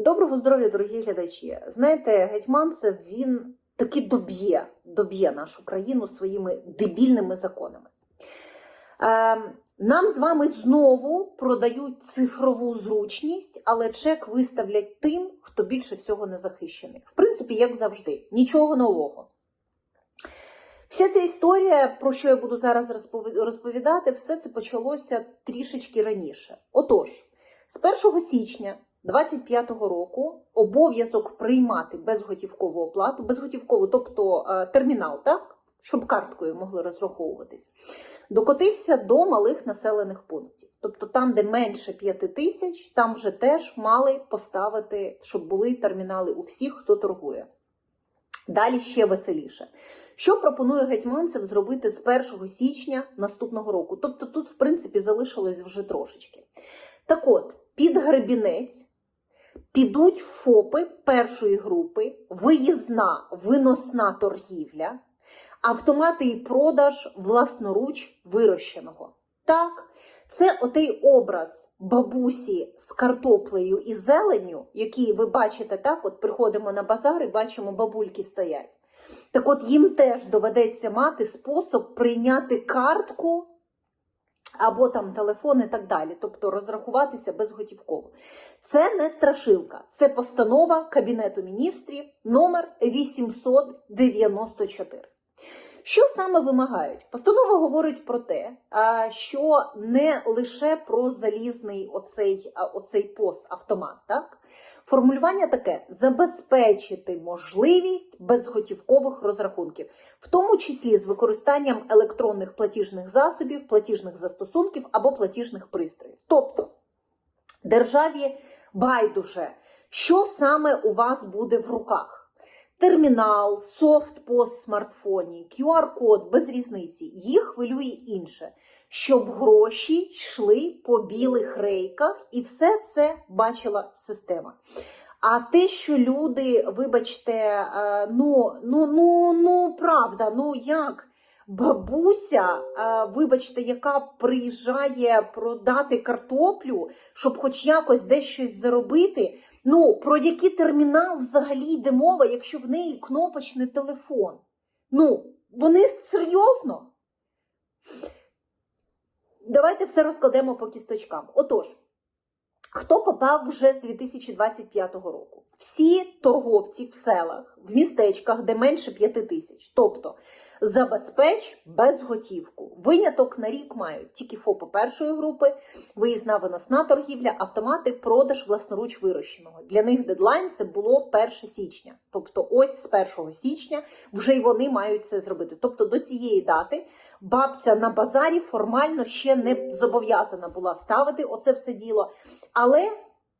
Доброго здоров'я, дорогі глядачі. Знаєте, Гетьманцев він таки доб'є, доб'є нашу країну своїми дебільними законами. Е, нам з вами знову продають цифрову зручність, але чек виставлять тим, хто більше всього не захищений. В принципі, як завжди, нічого нового. Вся ця історія, про що я буду зараз розповідати, все це почалося трішечки раніше. Отож, з 1 січня 2025 року обов'язок приймати безготівкову оплату, безготівкову, тобто е, термінал, так? щоб карткою могли розраховуватись, докотився до малих населених пунктів. Тобто там, де менше 5 тисяч, там вже теж мали поставити, щоб були термінали у всіх, хто торгує. Далі ще веселіше. Що пропонує Гетьманцев зробити з 1 січня наступного року? Тобто тут, в принципі, залишилось вже трошечки. Так от, під гребінець підуть ФОПи першої групи, виїзна виносна торгівля, автомати і продаж власноруч вирощеного. Так, це отей образ бабусі з картоплею і зеленню, який ви бачите так, от приходимо на базар і бачимо, бабульки стоять. Так от їм теж доведеться мати спосіб прийняти картку або там телефон і так далі, тобто розрахуватися безготівково. Це не страшилка, це постанова Кабінету міністрів номер 894. Що саме вимагають? Постанова говорить про те, що не лише про залізний оцей, оцей пост автомат, так? Формулювання таке: забезпечити можливість безготівкових розрахунків, в тому числі з використанням електронних платіжних засобів, платіжних застосунків або платіжних пристроїв. Тобто державі байдуже, що саме у вас буде в руках. Термінал, софт по смартфоні, QR-код без різниці. Їх хвилює інше, щоб гроші йшли по білих рейках, і все це бачила система. А те, що люди, вибачте, е, ну, ну, ну, ну, правда, ну як? Бабуся, е, вибачте, яка приїжджає продати картоплю, щоб хоч якось десь щось заробити. Ну, про який термінал взагалі йде мова, якщо в неї кнопочний телефон? Ну, вони серйозно? Давайте все розкладемо по кісточкам. Отож, хто попав вже з 2025 року? Всі торговці в селах, в містечках, де менше 5 тисяч. Тобто забезпеч безготівку. Виняток на рік мають тільки ФОПи першої групи, виїзна виносна торгівля, автомати, продаж власноруч вирощеного. Для них дедлайн це було 1 січня. Тобто, ось з 1 січня вже й вони мають це зробити. Тобто до цієї дати бабця на базарі формально ще не зобов'язана була ставити оце все діло. Але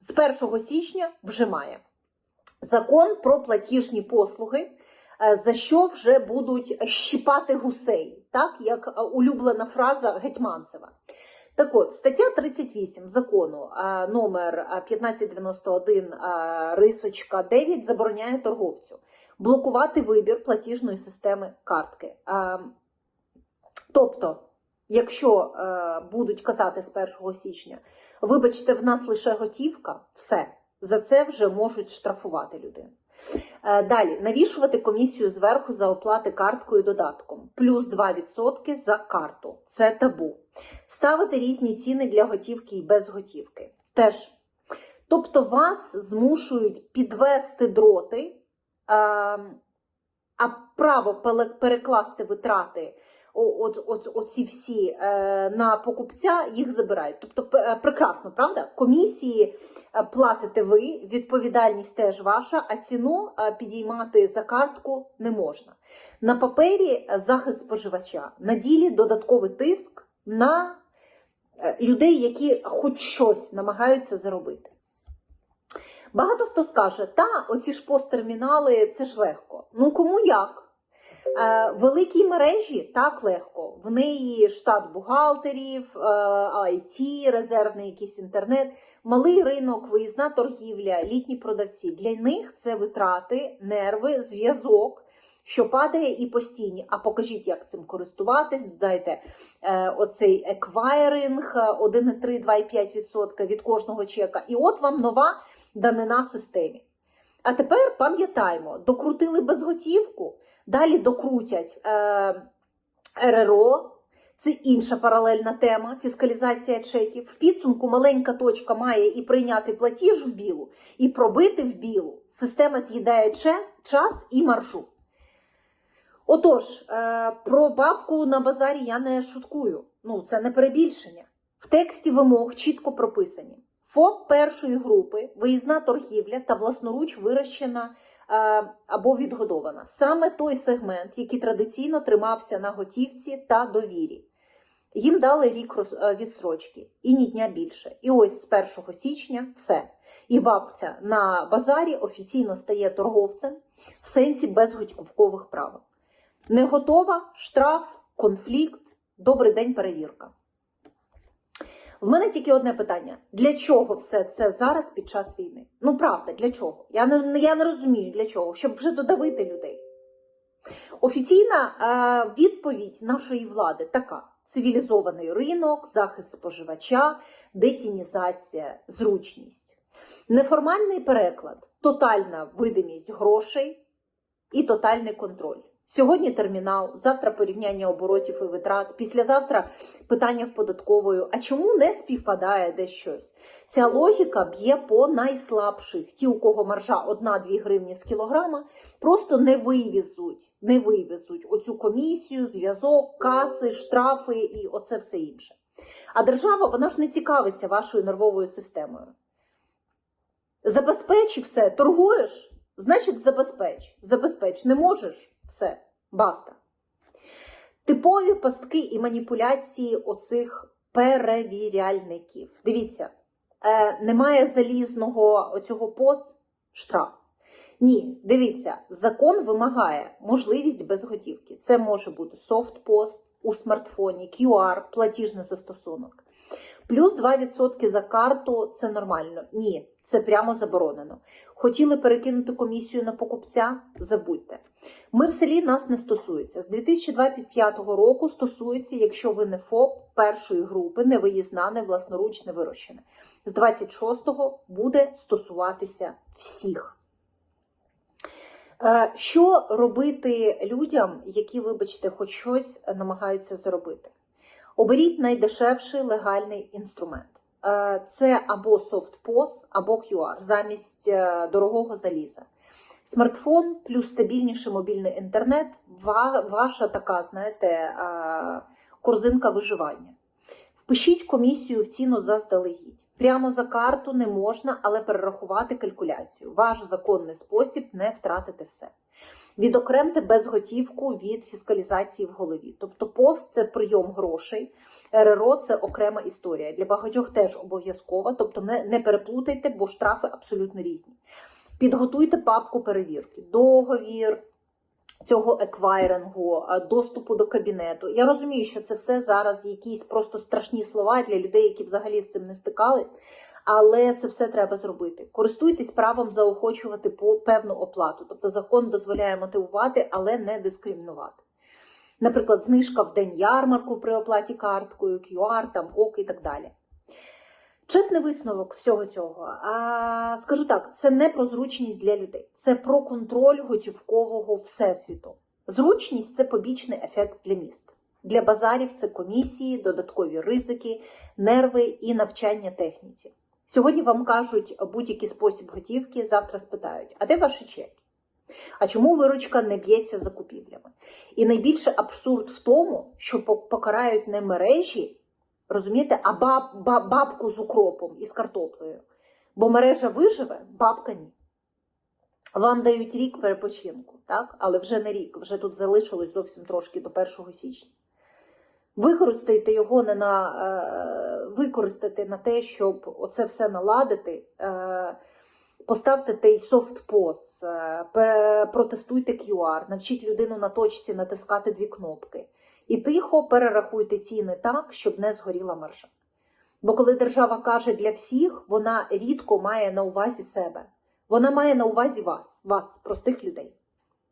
з 1 січня вже має закон про платіжні послуги. Е, За що вже будуть щіпати гусей, так як е, улюблена фраза Гетьманцева. Так от, стаття 38 закону е, номер е, 1591 е, рисочка 9 забороняє торговцю блокувати вибір платіжної системи картки. Тобто, якщо будуть казати з 1 січня, вибачте, в нас лише готівка, все, за це вже можуть штрафувати людину. Е, Далі навішувати комісію зверху за оплати карткою додатком, плюс 2% за карту. Це табу. Ставити різні ціни для готівки і без готівки. Теж. Тобто вас змушують підвести дроти, е, а право перекласти витрати от, от, оці всі е, на покупця їх забирають. Тобто е, прекрасно, правда? Комісії е, платите ви, відповідальність теж ваша, а ціну підіймати за картку не можна. На папері захист споживача, на ділі додатковий тиск на людей, які хоч щось намагаються заробити. Багато хто скаже, та оці ж посттермінали це ж легко. Ну кому як? Е, Великій мережі так легко. В неї штат бухгалтерів, е, IT, резервний якийсь інтернет, малий ринок, виїзна торгівля, літні продавці. Для них це витрати, нерви, зв'язок, що падає і постійні. А покажіть, як цим користуватись. Додайте е, оцей еквайринг 1,3-2,5% від кожного чека. І от вам нова данина системі. А тепер пам'ятаємо, докрутили безготівку, далі докрутять е, РРО. Це інша паралельна тема фіскалізація чеків. В підсумку маленька точка має і прийняти платіж в білу, і пробити в білу. Система з'їдає час і маржу. Отож, е, про бабку на базарі я не шуткую. Ну, це не перебільшення. В тексті вимог чітко прописані. ФОП першої групи, виїзна торгівля та власноруч вирощена або відгодована. Саме той сегмент, який традиційно тримався на готівці та довірі. Їм дали рік е, відсрочки і ні дня більше. І ось з 1 січня все. І бабця на базарі офіційно стає торговцем в сенсі безготівкових правил. Не готова, штраф, конфлікт, добрий день, перевірка. В мене тільки одне питання: для чого все це зараз під час війни? Ну, правда, для чого? Я не, я не розумію для чого, щоб вже додавити людей. Офіційна е, відповідь нашої влади така: цивілізований ринок, захист споживача, детінізація, зручність. Неформальний переклад, тотальна видимість грошей і тотальний контроль. Сьогодні термінал, завтра порівняння оборотів і витрат, післязавтра питання в податковою. А чому не співпадає десь щось? Ця логіка б'є по найслабших. Ті, у кого маржа 1-2 гривні з кілограма, просто не вивезуть, не вивезуть оцю комісію, зв'язок, каси, штрафи і оце все інше. А держава вона ж не цікавиться вашою нервовою системою. Забезпечи все, торгуєш, значить забезпеч. Забезпеч, не можеш все, баста. Типові пастки і маніпуляції оцих перевіряльників. Дивіться, е, немає залізного оцього поз штраф. Ні, дивіться, закон вимагає можливість безготівки. Це може бути софт-пост у смартфоні, QR, платіжний застосунок. Плюс 2% за карту це нормально. Ні, це прямо заборонено. Хотіли перекинути комісію на покупця? Забудьте. Ми в селі нас не стосується. З 2025 року стосується, якщо ви не ФОП першої групи, не виїзна, не власноруч, не вирощене. З 26-го буде стосуватися всіх. Е, Що робити людям, які, вибачте, хоч щось намагаються зробити? Оберіть найдешевший легальний інструмент. Е, Це або софтпос, або QR замість е, дорогого заліза. Смартфон плюс стабільніший мобільний інтернет ваша така, знаєте, е, корзинка виживання. Впишіть комісію в ціну заздалегідь. Прямо за карту не можна, але перерахувати калькуляцію. Ваш законний спосіб не втратити все. Відокремте безготівку від фіскалізації в голові. Тобто пост це прийом грошей, РРО це окрема історія. Для багатьох теж обов'язкова, тобто не, не переплутайте, бо штрафи абсолютно різні. Підготуйте папку перевірки, договір цього еквайрингу, доступу до кабінету. Я розумію, що це все зараз якісь просто страшні слова для людей, які взагалі з цим не стикались. Але це все треба зробити. Користуйтесь правом заохочувати по певну оплату. Тобто закон дозволяє мотивувати, але не дискримінувати. Наприклад, знижка в день ярмарку при оплаті карткою, QR, там ок і так далі. Чесний висновок всього цього. А, скажу так, це не про зручність для людей, це про контроль готівкового всесвіту. Зручність це побічний ефект для міст. Для базарів це комісії, додаткові ризики, нерви і навчання техніці. Сьогодні вам кажуть будь-який спосіб готівки, завтра спитають, а де ваші чеки? А чому виручка не б'ється за купівлями? І найбільше абсурд в тому, що покарають не мережі, розумієте, а баб, баб, бабку з укропом і з картоплею. Бо мережа виживе, бабка ні. Вам дають рік перепочинку, так? але вже не рік, вже тут залишилось зовсім трошки до 1 січня. Використайте його не на е, використати на те, щоб оце все наладити. Е, поставте той софтпос, е, протестуйте QR, навчіть людину на точці натискати дві кнопки. І тихо перерахуйте ціни так, щоб не згоріла маржа. Бо коли держава каже для всіх, вона рідко має на увазі себе. Вона має на увазі вас, вас, простих людей.